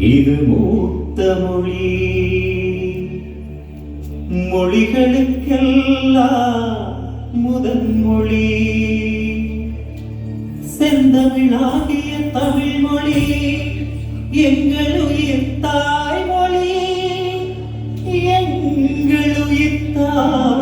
இது மூத்த மொழி. மொழிகளுக்கெல்லாம் முதன் மொழி. செந்தமிழாகிய தமிழ் மொழி எங்கள் உயிர் தாய்மொழி எங்கள் உயிர் தாய்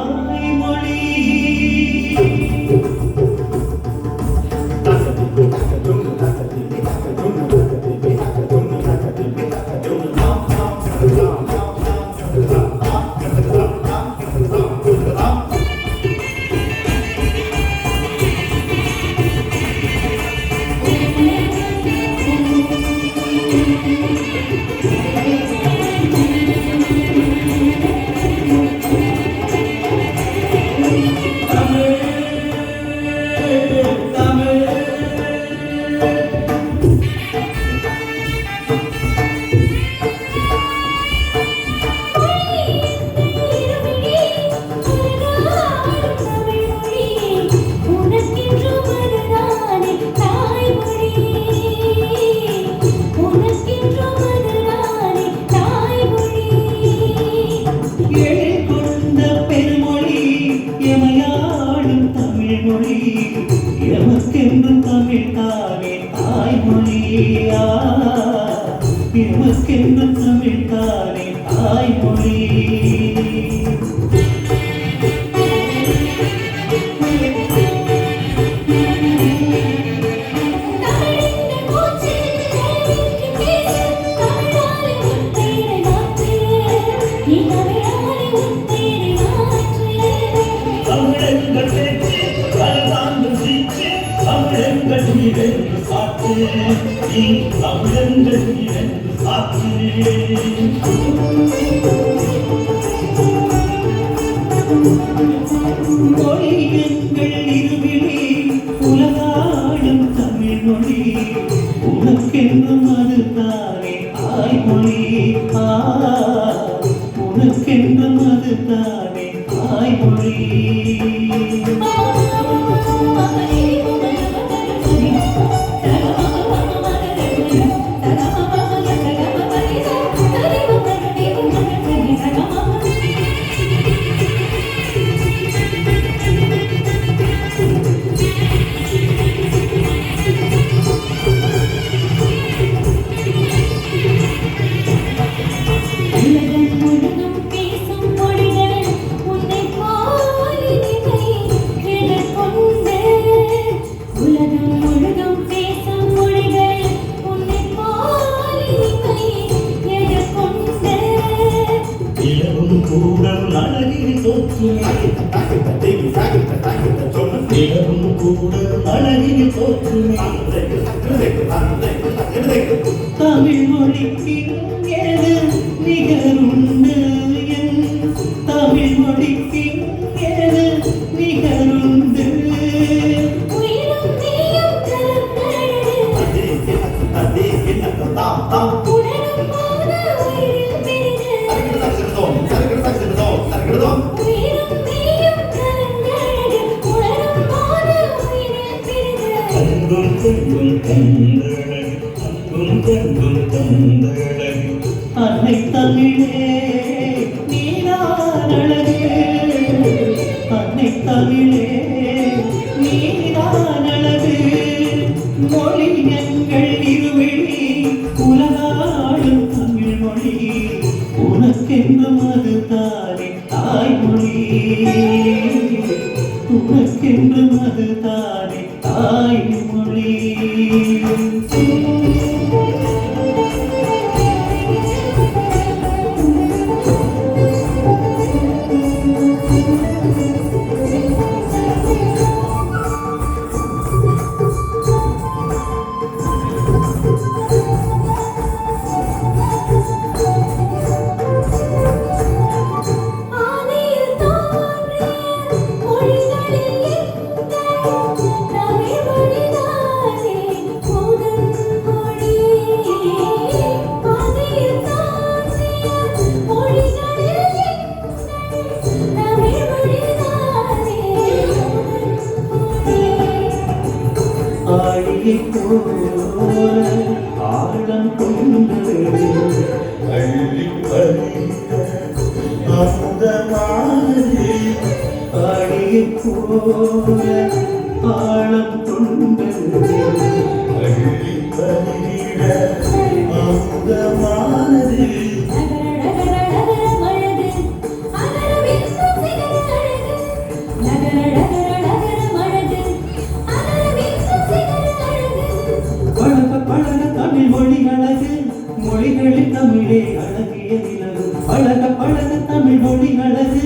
எமக்கென்று தமிழ் தானே தாய்மொழியா? எமக்கென்று தமிழ் தானே தாய்மொழி உனக்கென்றும் அது தானே தாய்மொழி. உனக்கென்றும் அது தானே தாய்மொழி. கூடல் அழகில் தோற்றுமே. நிலவும் கூடல் அழகில் தோற்றுமே தமிழ் மொழிக்கு நிகருண்டு? தமிழ் மொழிக்கு நிகருண்டு? உயிரும் நீயும் கலந்தழகு உணரும் போது அன்பும் கண்ணும் தந்தழகு அன்பும் கண்ணும் தந்தழகு அன்னை தமிழே நீதான் அன்னை தமிழே நீதான் மொழி எங்கள் இருவிழி உலகாடும் தமிழ் மொழி உனக்கென்றும் அது தானே தாய்மொழி. உனக்கென்றும் அது പോലെ ആഴം കൊണ്ടേ അടിയപ്പോലെ ആഴം കൊണ്ടേ மொழிகளில் தமிழே அழகிய நிலவு. பழக பழக தமிழ் மொழி அழகு.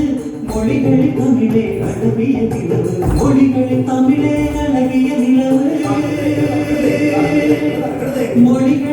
மொழிகளில் தமிழே அழகிய நிலவு. மொழிகளில் தமிழே அழகிய நிலவு. மொழிகள்